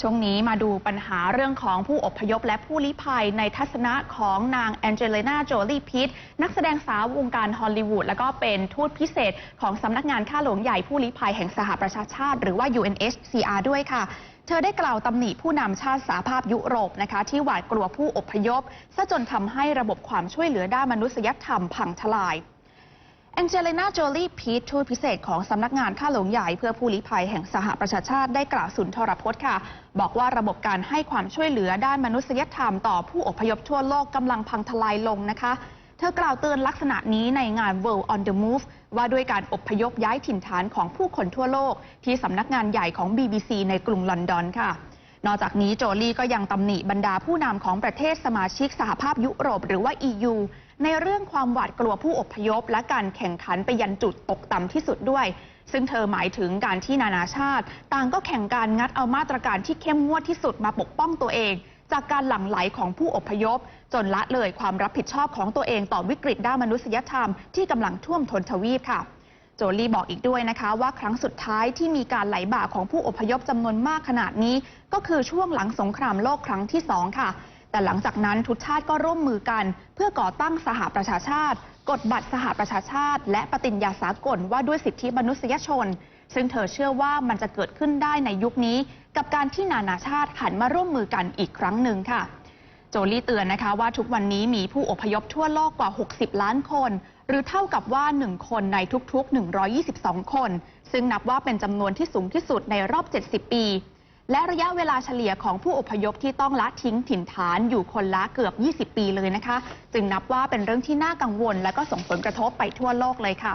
ช่วงนี้มาดูปัญหาเรื่องของผู้อพยพและผู้ลี้ภัยในทัศนะของนางแองเจลินาโจลีพิตนักแสดงสาววงการฮอลลีวูดและก็เป็นทูตพิเศษของสำนักงานข้าหลวงใหญ่ผู้ลี้ภัยแห่งสหประชาชาติ หรือว่า UNHCR ด้วยค่ะ เธอได้กล่าวตำหนิผู้นำชาติสหภาพยุโรปนะคะที่หวาดกลัวผู้อพยพซะจนทำให้ระบบความช่วยเหลือด้านมนุษยธรรมพังทลาย แองเจลินาโจลีพีททูตพิเศษของสำนักงานข้าหลวงใหญ่เพื่อผู้ลี้ภัยแห่งสหประชาชาติได้กล่าวสุนทรพจน์ค่ะ บอกว่าระบบการให้ความช่วยเหลือด้านมนุษยธรรมต่อผู้อพยพทั่วโลกกำลังพังทลายลงนะคะ เธอกล่าวเตือนลักษณะนี้ในงาน World on the Move ว่าด้วยการอพยพย้ายถิ่นฐานของผู้คนทั่วโลก ที่สำนักงานใหญ่ของ BBC ในกรุงลอนดอนค่ะ นอกจากนี้โจลี่ก็ยังตำหนิบรรดาผู้นำของประเทศสมาชิกสหภาพยุโรปหรือว่า EU ในเรื่องความหวาดกลัวผู้อพยพ และการแข่งขันไปยันจุดตกต่ำที่สุดด้วย ซึ่งเธอหมายถึงการที่นานาชาติ ต่างก็แข่งการงัดเอามาตรการที่เข้มงวดที่สุดมาปกป้องตัวเอง จากการหลั่งไหลของผู้อพยพ จนละเลยความรับผิดชอบของตัวเองต่อวิกฤตด้านมนุษยธรรมที่กำลังท่วมท้นทวีปค่ะ โจลี่บอกอีกด้วยนะคะ ว่าครั้งสุดท้ายที่มีการไหลบ่าของผู้อพยพจำนวนมากขนาดนี้ ก็คือช่วงหลังสงครามโลกครั้งที่สองค่ะ แต่หลังจากนั้นทุกชาติก็ร่วมมือกัน เพื่อก่อตั้งสหประชาชาติ กฎบัตรสหประชาชาติ และปฏิญญาสากลว่าด้วยสิทธิมนุษยชน ซึ่งเธอเชื่อว่ามันจะเกิดขึ้นได้ในยุคนี้ กับการที่นานาชาติหันมาร่วมมือกันอีกครั้งหนึ่งค่ะ โจลี่เตือนนะคะว่าทุกวันนี้มีผู้อพยพทั่วโลกกว่า 60 ล้านคน หรือเท่ากับว่า 1 คนในทุกๆ 122 คน ซึ่งนับว่าเป็นจำนวนที่สูงที่สุดในรอบ 70 ปี และระยะเวลาเฉลี่ยของผู้อพยพที่ต้องละทิ้งถิ่นฐานอยู่คนละเกือบ 20 ปีเลยนะคะ จึงนับว่าเป็นเรื่องที่น่ากังวล และก็ส่งผลกระทบไปทั่วโลกเลยค่ะ